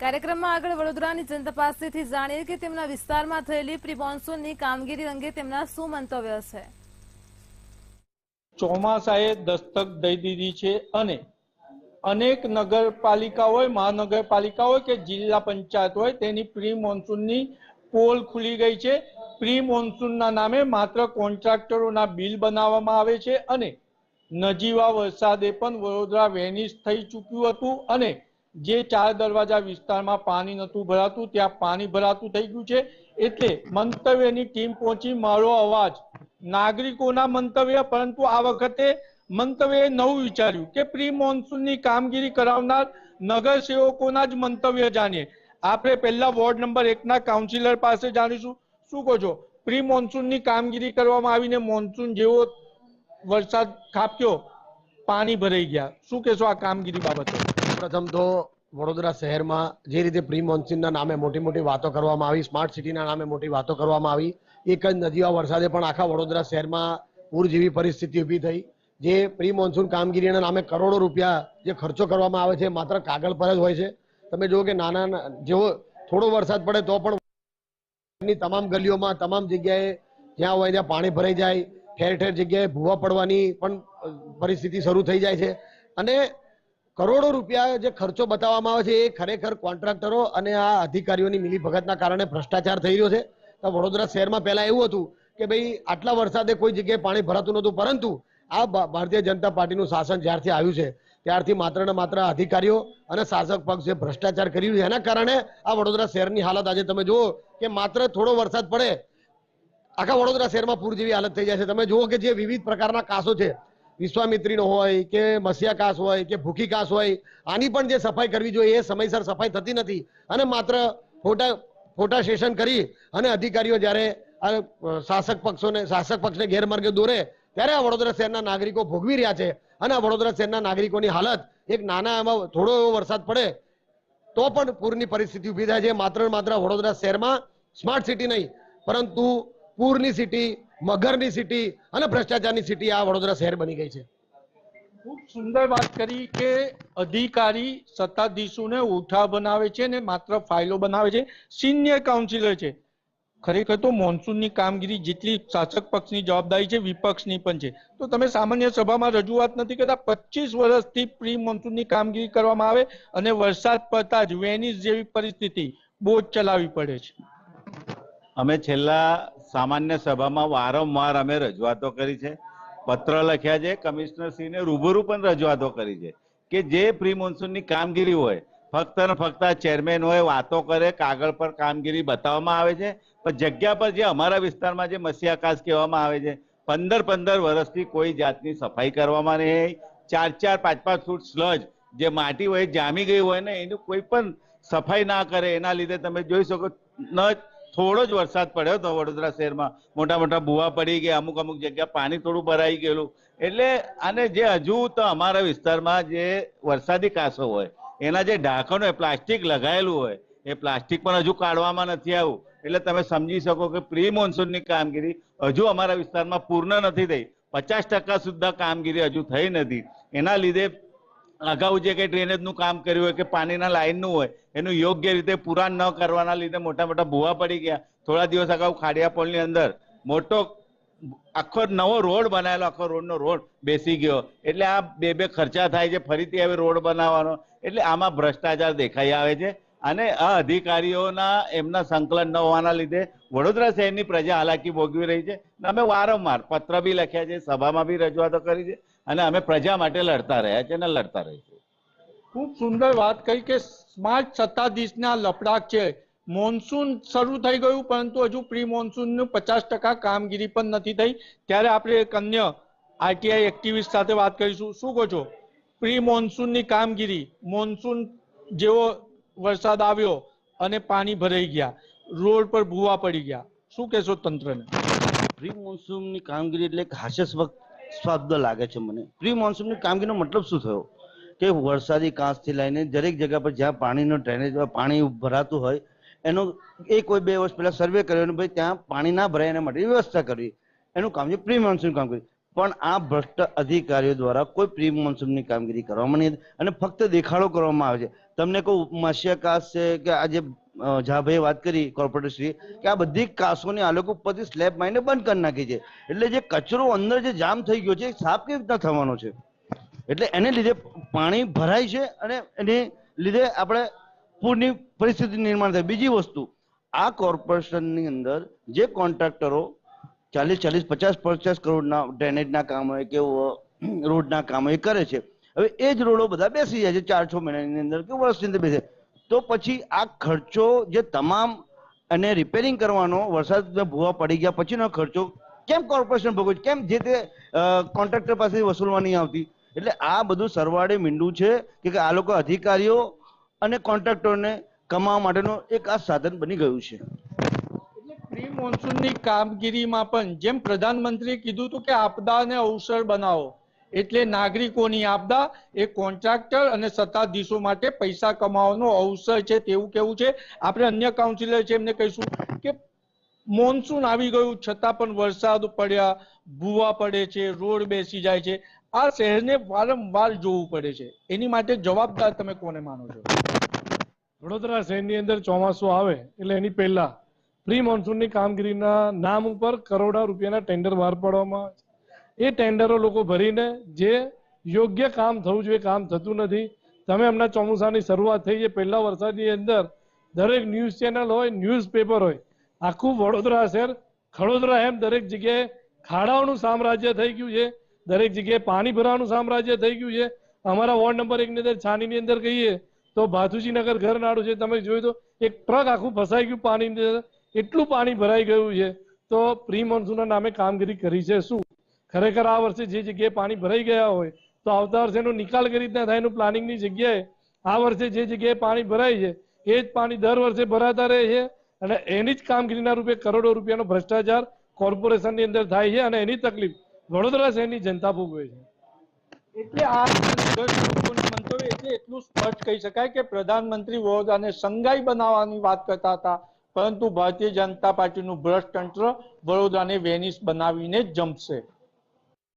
કાર્યક્રમમાં આગળ વડોદરાની જનતા પાસેથી જાણીએ કે તેમના વિસ્તારમાં થયેલી પ્રી મોન્સૂનની કામગીરી અંગે તેમના શું મંતવ્ય છે? ચોમાસાએ દસ્તક દઈ દીધી છે અને અનેક નગરપાલિકા હોય મહાનગરપાલિકા હોય કે જિલ્લા પંચાયત હોય તેની પ્રી મોન્સૂનની પોલ ખુલી ગઈ છે. પ્રી મોન્સૂનના નામે માત્ર કોન્ટ્રાક્ટરોના બિલ બનાવવામાં આવે છે અને નજીવા વરસાદે પણ વડોદરા વેનિશ થઈ ચૂક્યું હતું અને જે ચાર દરવાજા વિસ્તારમાં પાણી નહોતું ભરાતું, ત્યાં પાણી ભરાતું થઈ ગયું છે. એટલે મંતવ્યની ટીમ પહોંચી મારો અવાજ. નાગરિકોના મંતવ્ય, પરંતુ આ વખતે મંતવ્યએ નવું વિચાર્યું કે પ્રી મોન્સૂનની કામગીરી કરાવનાર નગરસેવકોના જ મંતવ્ય જાણીએ. આપણે પહેલા વોર્ડ નંબર એકના કાઉન્સિલર પાસે જાણીશું. શું કહો છો? પ્રી મોન્સૂનની કામગીરી કરવામાં આવીને મોન્સૂન જેવો વરસાદ ખાબક્યો, પાણી ભરાઈ ગયા. શું કહેશો આ કામગીરી બાબતે? પ્રથમ તો વડોદરા શહેરમાં જે રીતે પ્રી મોન્સૂનના નામે મોટી મોટી વાતો કરવામાં આવી, સ્માર્ટ સિટીના નામે મોટી વાતો કરવામાં આવી, એક જ નદીવા વરસાદે પણ આખા વડોદરા શહેરમાં પૂર જેવી પરિસ્થિતિ ઊભી થઈ. જે પ્રી મોન્સૂન કામગીરીના નામે કરોડો રૂપિયા જે ખર્ચો કરવામાં આવે છે માત્ર કાગળ પર જ હોય છે. તમે જુઓ કે નાના જેવો થોડો વરસાદ પડે તો પણ તમામ ગલીઓમાં, તમામ જગ્યાએ જ્યાં હોય ત્યાં પાણી ભરાઈ જાય, ઠેર ઠેર જગ્યાએ ભૂવા પડવાની પણ પરિસ્થિતિ શરૂ થઈ જાય છે. અને કરોડો રૂપિયા જે ખર્ચો બતાવવામાં આવે છે એ ખરેખર કોન્ટ્રાક્ટરો અને આ અધિકારીઓની મિલીભગતના કારણે ભ્રષ્ટાચાર થઈ રહ્યો છે. તો વડોદરા શહેરમાં પહેલા એવું હતું કે ભાઈ, આટલા વરસાદે કોઈ જગ્યાએ પાણી ભરાતું નહોતું, પરંતુ આ ભારતીય જનતા પાર્ટીનું શાસન જ્યારથી આવ્યું છે, ત્યારથી માત્ર ને માત્ર અધિકારીઓ અને શાસક પક્ષ જે ભ્રષ્ટાચાર કરી રહ્યું એના કારણે આ વડોદરા શહેરની હાલત આજે તમે જુઓ કે માત્ર થોડો વરસાદ પડે, આખા વડોદરા શહેરમાં પૂર જેવી હાલત થઈ જાય છે. તમે જુઓ કે જે વિવિધ પ્રકારના કાસો છે વિશ્વામિત્રીનો હોય કે મસિયાકાસ હોય કે ભૂખી કાસ હોય, આની પણ જે સફાઈ કરવી જોઈએ એ સમયસર સફાઈ થતી નથી. અને માત્ર ફોટા ફોટા સેશન કરી અને અધિકારીઓ જ્યારે શાસક પક્ષોને, શાસક પક્ષને ગેરમાર્ગે દોરે, ત્યારે આ વડોદરા શહેરના નાગરિકો ભોગવી રહ્યા છે. અને આ વડોદરા શહેરના નાગરિકોની હાલત એક નાના એમાં થોડો એવો વરસાદ પડે, તો પણ પૂરની પરિસ્થિતિ ઊભી થાય છે. માત્ર માત્ર વડોદરા શહેરમાં સ્માર્ટ સિટી નહીં, પરંતુ પૂરની સિટી મગરની સિટી અને ભ્રષ્ટાચારની સિટી આ વડોદરા શહેર બની ગઈ છે. ખૂબ સુંદર વાત કરી કે અધિકારી સત્તાધીશોને ઉઠા બનાવે છે ને માત્ર ફાઇલો બનાવે છે. સિનિયર કાઉન્સિલર છે. ખરેખર તો મોન્સૂનની કામગીરી જેટલી શાસક પક્ષની જવાબદારી છે, વિપક્ષની પણ છે. તો તમે સામાન્ય સભામાં રજૂઆત નથી કરતા, પચીસ વર્ષથી પ્રી મોન્સૂનની કામગીરી કરવામાં આવે અને વરસાદ પડતા જ વેનિસ જેવી પરિસ્થિતિ બોટ ચલાવવી પડે છે. અમે છેલ્લા સામાન્ય સભામાં વારંવાર અમે રજૂઆતો કરી છે. પત્ર લખ્યા છે કમિશનરશ્રીને રૂબરૂ પણ રજૂઆતો કરી છે કે જે પ્રી મોન્સૂનની કામગીરી હોય, ફક્ત ને ફક્ત ચેરમેન હોય, વાતો કરે, કાગળ પર કામગીરી બતાવવામાં આવે છે, પણ જગ્યા પર જે અમારા વિસ્તારમાં જે મસ્યાકાશ કહેવામાં આવે છે, પંદર પંદર વર્ષથી કોઈ જાતની સફાઈ કરવામાં નહીં ચાર ચાર પાંચ પાંચ ફૂટ સ્લજ જે માટી હોય જામી ગઈ હોય ને, એનું કોઈ પણ સફાઈ ના કરે, એના લીધે તમે જોઈ શકો ન થોડો જ વરસાદ પડ્યો હતો વડોદરા શહેરમાં. મોટા મોટા ભૂવા પડી ગયા, અમુક અમુક જગ્યા પાણી થોડું ભરાઈ ગયેલું. એટલે આને જે હજુ તો અમારા વિસ્તારમાં જે વરસાદી કાંસો હોય, એના જે ઢાંકણ હોય, પ્લાસ્ટિક લગાયેલું હોય, એ પ્લાસ્ટિક પણ હજુ કાઢવામાં નથી આવ્યું એટલે તમે સમજી શકો કે પ્રી મોન્સૂનની કામગીરી હજુ અમારા વિસ્તારમાં પૂર્ણ નથી થઈ. પચાસ ટકા સુધા કામગીરી હજુ થઈ નથી. એના લીધે અગાઉ જે કંઈ ડ્રેનેજનું કામ કર્યું હોય કે પાણીના લાઇનનું હોય, એનું યોગ્ય રીતે પુરાણ ન કરવાના લીધે મોટા મોટા ભૂવા પડી ગયા. થોડા દિવસ અગાઉ ખાડિયા પોલની અંદર મોટો આખો નવો રોડ બનાવેલો, આખો રોડનો રોડ બેસી ગયો. એટલે આ બે બે ખર્ચા થાય છે, ફરીથી હવે રોડ બનાવવાનો. એટલે આમાં ભ્રષ્ટાચાર દેખાઈ આવે છે. અને આ અધિકારીઓના એમના સંકલન ન હોવાના લીધે વડોદરા શહેરની પ્રજા હાલાકી ભોગવી રહી છે. અમે વારંવાર પત્ર બી લખ્યા છે, સભામાં બી રજૂઆતો કરી છે. અને અમે પ્રજા માટે લડતા રહ્યા છે અને લડતા રહીશું. ખૂબ સુંદર વાત કહી કે સ્માર્ટ સત્તાધીશના લપડાક છે. મોન્સૂન શરૂ થઈ ગયું પરંતુ હજુ પ્રી મોન્સૂનનું પચાસ ટકા કામગીરી પણ નથી થઈ. ત્યારે આપણે એક અન્ય આરટીઆઈ એક્ટિવિસ્ટ સાથે વાત કરીશું. શું કહો છો? પ્રી મોન્સૂનની કામગીરી. મોન્સૂન જેવો વરસાદ આવ્યો અને પાણી ભરાઈ ગયા. રોડ પર ભૂવા પડી ગયા. શું કહેશો તંત્રને? પ્રી મોન્સૂનની કામગીરી એટલે એક હાસ્યાસ્પદ શબ્દ લાગે છે મને. પ્રી મોન્સૂનની કામગીરીનો મતલબ શું થયો? કે વરસાદી કાંસથી લઈને દરેક જગ્યા પર જ્યાં પાણીનો ડ્રેનેજ પાણી ભરાતું હોય, એનો એક કોઈ બે વર્ષ પહેલા સર્વે કર્યો અને ભાઈ ત્યાં પાણી ના ભરાય એના માટે વ્યવસ્થા કરવી એનું કામ છે પ્રી મોન્સૂન કામગીરી. પણ આ ભ્રષ્ટ અધિકારીઓ દ્વારા કોઈ પ્રી મોન્સૂનની કામગીરી કરવામાં નહીં અને ફક્ત દેખાડો કરવામાં આવે છે. તમને કોઈ મત્સ્ય કાસ છે કે આજે જાભાઈએ વાત કરી કોર્પોરેટરશ્રી કે આ બધી કાસોની આ ઉપરથી સ્લેબ મારીને બંધ કરી નાખી છે. એટલે જે કચરો અંદર જે જામ થઈ ગયો છે, એ સાફ કેવી રીતના થવાનો છે? એટલે એને લીધે પાણી ભરાય છે અને એને લીધે આપણે પૂરની પરિસ્થિતિ નિર્માણ થાય. બીજી વસ્તુ, આ કોર્પોરેશનની અંદર જે કોન્ટ્રાક્ટરો ચાલીસ ચાલીસ, પચાસ પચાસ કરોડના ડ્રેનેજના કામ હોય કે રોડના કામ હોય કરે છે. હવે એ જ રોડો બધા બેસી જાય છે, ચાર, છ મહિનાની અંદર કે વર્ષની અંદર બેસે તો પછી આ ખર્ચો જે તમામ અને રિપેરિંગ કરવાનો વરસાદ ભૂવા પડી ગયા, પછીનો ખર્ચો કેમ કોર્પોરેશન ભોગવે? કેમ જે તે કોન્ટ્રાક્ટર પાસેથી વસૂલવા નહીં આવતી એટલે આ બધું સરવાળે મીંડું છે કે આ લોકો અધિકારીઓ અને કોન્ટ્રાક્ટરને કમાવા માટેનું એક આ સાધન બની ગયું છે પ્રી મોન્સૂનની કામગીરીમાં પણ જેમ પ્રધાનમંત્રીએ કીધું હતું કે આપદાને અવસર બનાવો એટલે નાગરિકોની આપદા એ કોન્ટ્રાક્ટર અને સત્તાધીશો માટે પૈસા કમાવાનો અવસર છે તેવું કેવું છે? આપણે અન્ય કાઉન્સિલર છે એમને કહીશું કે મોન્સૂન આવી ગયું, છતાં પણ વરસાદ પડ્યા, ભૂવા પડે છે, રોડ બેસી જાય છે. આ શહેરને વારંવાર જોવું પડે છે. એની માટે જવાબદાર તમે કોને માનો છો? વડોદરા શહેરની અંદર ચોમાસું આવે એટલે એની પહેલા પ્રી મોન્સૂનની કામગીરીના નામ ઉપર કરોડા રૂપિયાના ટેન્ડર બહાર પાડવામાં આવે છે એ ટેન્ડરો લોકો ભરીને જે યોગ્ય કામ થવું જોઈએ, કામ થતું નથી. તમે હમણાં ચોમાસાની શરૂઆત થઈ છે, પહેલા વરસાદની અંદર દરેક ન્યૂઝ ચેનલ હોય, ન્યૂઝ પેપર હોય, આખું વડોદરા શહેર ખડોદરા એમ દરેક જગ્યાએ ખાડાઓનું સામ્રાજ્ય થઈ ગયું છે, દરેક જગ્યાએ પાણી ભરાવાનું સામ્રાજ્ય થઈ ગયું છે. અમારા વોર્ડ નંબર એકની અંદર છાનીની અંદર કહીએ તો ભાથુજી નગર ઘર નાડું છે, તમે જોયું તો એક ટ્રક આખું ફસાઈ ગયું પાણીની અંદર, એટલું પાણી ભરાઈ ગયું છે. તો પ્રી મોન્સૂનના નામે કામગીરી કરી છે. શું? ખરેખર આ વર્ષે જે જગ્યાએ પાણી ભરાઈ ગયા હોય, તો આવતા વર્ષે એનો નિકાલ કઈ રીતના થાય એનું પ્લાનિંગની જગ્યાએ આ વર્ષે જે જગ્યાએ પાણી ભરાય છે, એ જ પાણી દર વર્ષે ભરાતા રહે છે અને એની જ કામગીરીના રૂપે કરોડો રૂપિયાનો ભ્રષ્ટાચાર કોર્પોરેશનની અંદર થાય છે અને એની તકલીફ વડોદરા શહેરની જનતા ભોગવે છે. એટલે આ મંતવ્ય એટલે એટલું સ્પષ્ટ કહી શકાય કે પ્રધાનમંત્રી વડોદરાને સંઘાઈ બનાવવાની વાત કરતા હતા, પરંતુ ભારતીય જનતા પાર્ટીનું ભ્રષ્ટ તંત્ર વડોદરાને વેનિસ બનાવીને જમશે.